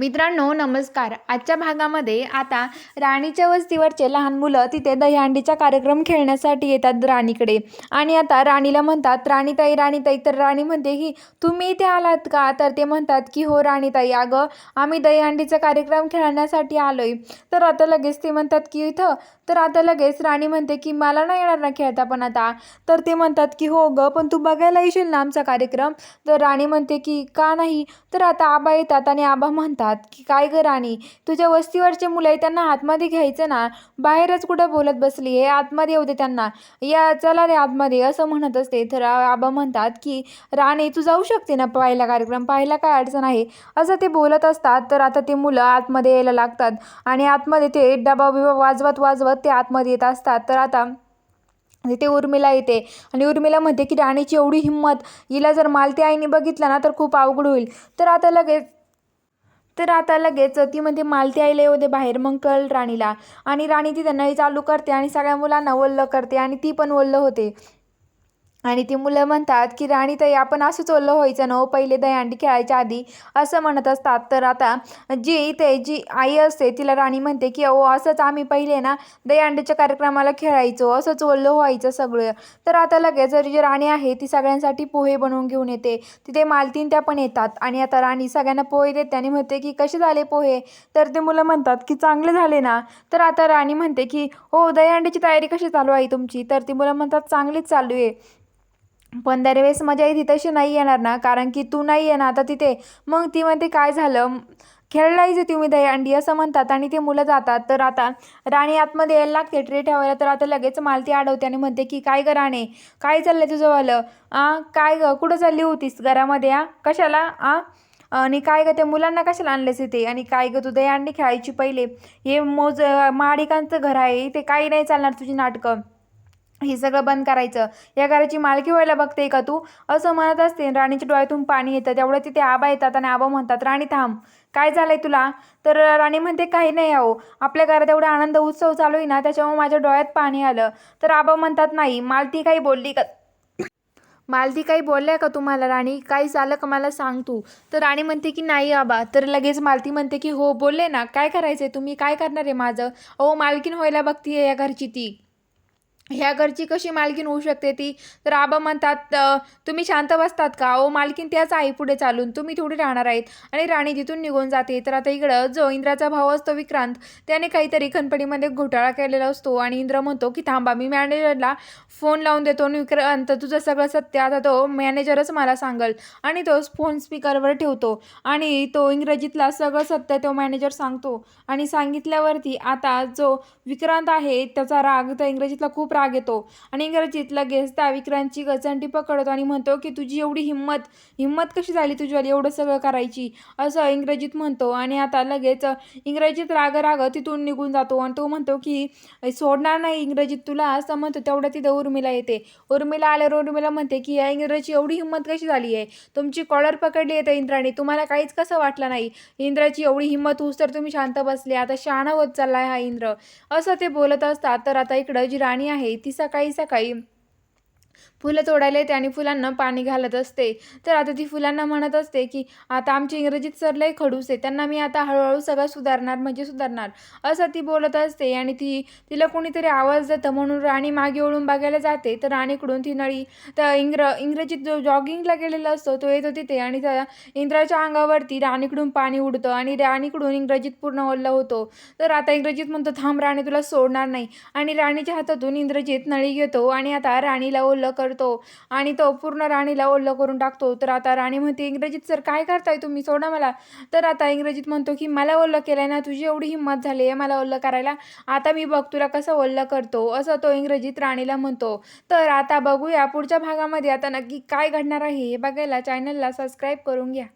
मित्रांनो नमस्कार. आजच्या भागामध्ये आता राणीच्या वस्तीवरचे लहान मुलं तिथे दहीहंडीचा कार्यक्रम खेळण्यासाठी येतात राणीकडे. आणि आता राणीला म्हणतात राणीताई राणीताई. तर राणी म्हणते की तुम्ही इथे आलात का? तर ते म्हणतात की हो राणीताई. अगं आम्ही दहीहंडीचा कार्यक्रम खेळण्यासाठी आलोय. तर आता लगेच ते म्हणतात की इथं. तर आता लगेच राणी म्हणते की मला नाही येणार ना खेळता पण आता. तर ते म्हणतात की हो गं पण तू बघायला येशील ना आमचा कार्यक्रम? तर राणी म्हणते की का नाही? तर आता आबा येतात आणि आबा म्हणतात की काय गं राणी तुझ्या वस्तीवरचे मुलं आहे त्यांना आतमध्ये घ्यायचं ना? बाहेरच कुठं बोलत बसली आहे? आतमध्ये येऊ दे त्यांना. या चला रे आतमध्ये असं म्हणत असते. तर आबा म्हणतात की राणी तू जाऊ शकते ना पाहायला कार्यक्रम? पाहायला काय अडचण आहे? असं ते बोलत असतात. तर आता ते मुलं आतमध्ये यायला लागतात आणि आतमध्ये ते डबा बिबा वाजवत वाजवत ते आतमध्ये येत असतात. तर आता तिथे उर्मिला येते आणि उर्मिला म्हणते की राणीची एवढी हिंमत हिला जर मालती आईने बघितलं ना तर खूप अवघड होईल. तर आता लगेच तर आता लगेच ती म्हणते मालती आईला येऊ दे बाहेर मग कळ राणीला. आणि राणी ती त्यांना चालू करते आणि सगळ्या मुलांना वल्ल करते आणि ती पण वल्ल होते. आणि ती मुलं म्हणतात की राणीताई आपण असंच ओलं व्हायचं ना हो पहिले दहीहंडी खेळायच्या आधी. असं म्हणत असतात. तर आता जी इथे जी आई असते तिला राणी म्हणते की अहो असंच आम्ही पहिले ना दहीहंडीच्या कार्यक्रमाला खेळायचो. असंच चोरलं व्हायचं सगळं. तर आता लगेच जी राणी आहे ती सगळ्यांसाठी पोहे बनवून घेऊन येते. तिथे मालतीन त्या पण येतात. आणि आता राणी सगळ्यांना पोहे देते आणि म्हणते की कसे झाले पोहे? तर ते मुलं म्हणतात की चांगले झाले ना. तर आता राणी म्हणते की हो दहीहंडीची तयारी कशी चालू आहे तुमची? तर ती मुलं म्हणतात चांगलीच चालू आहे. पण दरवेळेस मजा येते तशी नाही येणार ना कारण की तू नाही आहे ना आता तिथे. मग ती म्हणते काय झालं? खेळलाही जे तुम्ही दहीहंडी? असं म्हणतात आणि ते मुलं जातात. तर आता राणी आतमध्ये यायला लागते ट्रे ठेवायला. तर आता लगेच मालती अडवते आणि म्हणते की काय ग राणे? काय चाललंय तुझंवालं आ काय ग? कुठं चालली होतीस घरामध्ये आ? कशाला? आ? आणि काय ग? त्या मुलांना कशाला आणलेस इथे? आणि काय ग? तू दहीहंडी खेळायची पहिले. हे मोज माडिकांचं घर आहे इथे काही नाही चालणार तुझी नाटकं. हे सगळं बंद करायचं. या घराची मालकी व्हायला बघते का तू? असं म्हणत असते. राणीच्या डोळ्यातून पाणी येतं. तेवढं तिथे आबा येतात आणि आबा म्हणतात राणी थांब. काय झालंय तुला? तर राणी म्हणते काही नाही अहो. आपल्या घरात एवढा आनंद उत्सव चालू आहे ना त्याच्यामुळे माझ्या डोळ्यात पाणी आलं. तर आबा म्हणतात नाही. मालती काही बोलली का? मालती काही बोलल्या का तुम्हाला राणी? काही झालं का मला सांग तू. तर राणी म्हणते की नाही आबा. तर लगेच मालती म्हणते की हो बोलले ना. काय करायचं आहे तुम्ही? काय करणार आहे माझं? अहो मालकीन व्हायला बघतीये या घरची ती. ह्या घरची कशी मालकीन होऊ शकते ती? तर आबा म्हणतात तुम्ही शांत बसतात का? ओ मालकीन त्याच आहे पुढे चालून. तुम्ही थोडी राहणार आहेत. आणि राणी तिथून निघून जाते तर आता इकडं जो इंद्राचा भाव असतो विक्रांत त्याने काहीतरी खनपडीमध्ये घोटाळा केलेला असतो आणि इंद्र म्हणतो की थांबा मी मॅनेजरला फोन लावून देतो आणि विक्रांत तुझं सगळं सत्य आता तो मॅनेजरच मला सांगल. आणि तो फोन स्पीकरवर ठेवतो आणि तो इंग्रजीतला सगळं सत्य तो मॅनेजर सांगतो. आणि सांगितल्यावरती आता जो विक्रांत आहे त्याचा राग तर इंग्रजीतला खूप राग येतो. आणि इंग्रजीत लगेच त्या विक्रांतची गचंटी पकडतो आणि म्हणतो की तुझी एवढी हिंमत हिंमत कशी झाली तुझ्यावाली एवढं सगळं करायची? असं इंग्रजीत म्हणतो आणि आता लगेच इंग्रजीत राग राग तिथून निघून जातो आणि तो म्हणतो की सोडणार नाही इंग्रजीत तुला असं म्हणतो. तेवढं तिथं उर्मिला येते. उर्मिला आल्यावर उर्मिला म्हणते की या इंग्रजी एवढी हिंमत कशी झाली आहे? तुमची कॉलर पकडली आहे त्या इंद्राने तुम्हाला काहीच कसं वाटलं नाही? इंद्राची एवढी हिंमत होऊस तर तुम्ही शांत बसले आता शहाणा होत चाललाय हा इंद्र. असं ते बोलत असतात. तर आता इकडं जी राणी आहे ती सकाळी सकाळी फुलं तोडायला येते आणि फुलांना पाणी घालत असते. तर आता ती फुलांना म्हणत असते की आता आमची इंग्रजीत सर खडूस आहे त्यांना मी आता हळूहळू सगळं सुधारणार म्हणजे सुधारणार. असं ती बोलत असते आणि ती तिला कोणीतरी आवाज देतं. म्हणून राणी मागे ओळून बघायला जाते. तर राणीकडून ती नळी तर इंग्र इंग्रजीत जो जॉगिंगला गेलेला असतो तो येतो तिथे आणि त्या इंद्राच्या अंगावरती राणीकडून पाणी उडतं आणि राणीकडून इंग्रजीत पूर्ण ओल्ला होतो. तर आता इंग्रजीत म्हणतो थांब राणी तुला सोडणार नाही. आणि राणीच्या हातातून इंद्रजीत नळी घेतो आणि आता राणीला ओल्लं करतो. आणि तो पूर्ण राणीला ओल्लं करून टाकतो. तर आता राणी म्हणते इंग्रजीत सर काय करताय तुम्ही? सोडा मला. तर आता इंग्रजीत म्हणतो की मला ओल्लं केलंय ना तुझी एवढी हिंमत झाली आहे मला ओल्लं करायला. आता मी बघ तुला कसं ओल्लं करतो. असं तो इंग्रजीत राणीला म्हणतो. तर आता बघूया पुढच्या भागामध्ये आता नक्की काय घडणार आहे हे बघायला. चॅनलला सबस्क्राईब करून घ्या.